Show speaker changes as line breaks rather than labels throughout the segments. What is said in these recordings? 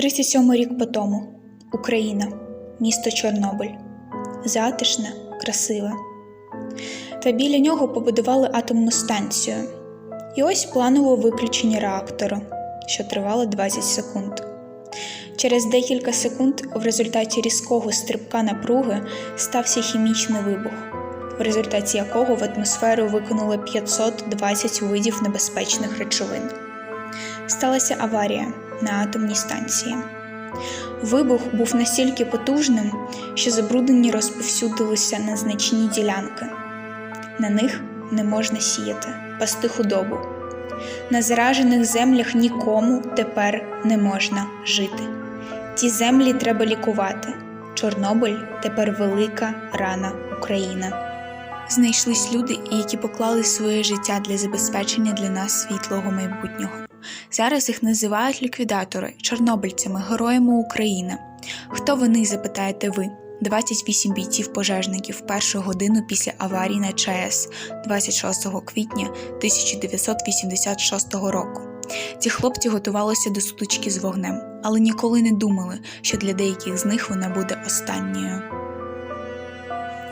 37 рік по тому. Україна, місто Чорнобиль. Затишне, красиве. Та біля нього побудували атомну станцію. І ось планове виключення реактора, що тривало 20 секунд. Через декілька секунд в результаті різкого стрибка напруги стався хімічний вибух, в результаті якого в атмосферу викинуло 520 видів небезпечних речовин. Сталася аварія на атомній станції. Вибух був настільки потужним, що забруднення розповсюдилося на значні ділянки. На них не можна сіяти, пасти худобу. На заражених землях нікому тепер не можна жити. Ті землі треба лікувати. Чорнобиль тепер велика рана Україна. Знайшлись люди, які поклали своє життя для забезпечення для нас світлого майбутнього. Зараз їх називають ліквідатори, чорнобильцями, героями України. Хто вони, запитаєте ви? 28 бійців пожежників першу годину після аварії на ЧАЕС 26 квітня 1986 року. Ці хлопці готувалися до сутички з вогнем, але ніколи не думали, що для деяких з них вона буде останньою.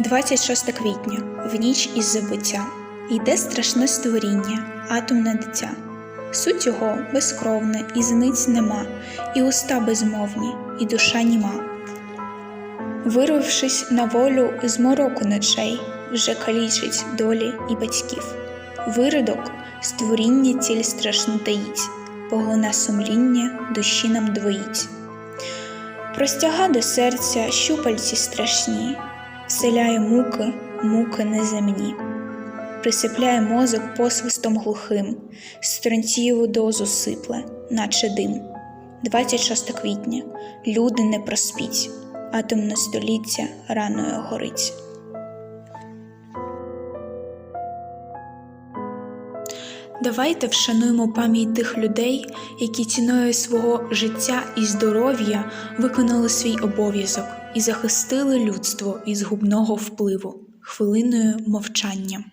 26 квітня, в ніч із забуття, йде страшне створіння, атомне дитя. Суть його безкровна, і зениць нема, і уста безмовні, і душа німа. Вирвавшись на волю з мороку ночей, вже калічить долі і батьків. Виродок створіння ціль страшну таїть, поглина сумління душі нам двоїть. Простяга до серця щупальці страшні, вселяє муки, муки неземні, присипляє мозок посвистом глухим, стронцієву дозу сипле, наче дим. 26 квітня люди не проспіть, атомне століття раною горить. Давайте вшануємо пам'ять тих людей, які ціною свого життя і здоров'я виконали свій обов'язок і захистили людство від згубного впливу хвилиною мовчання.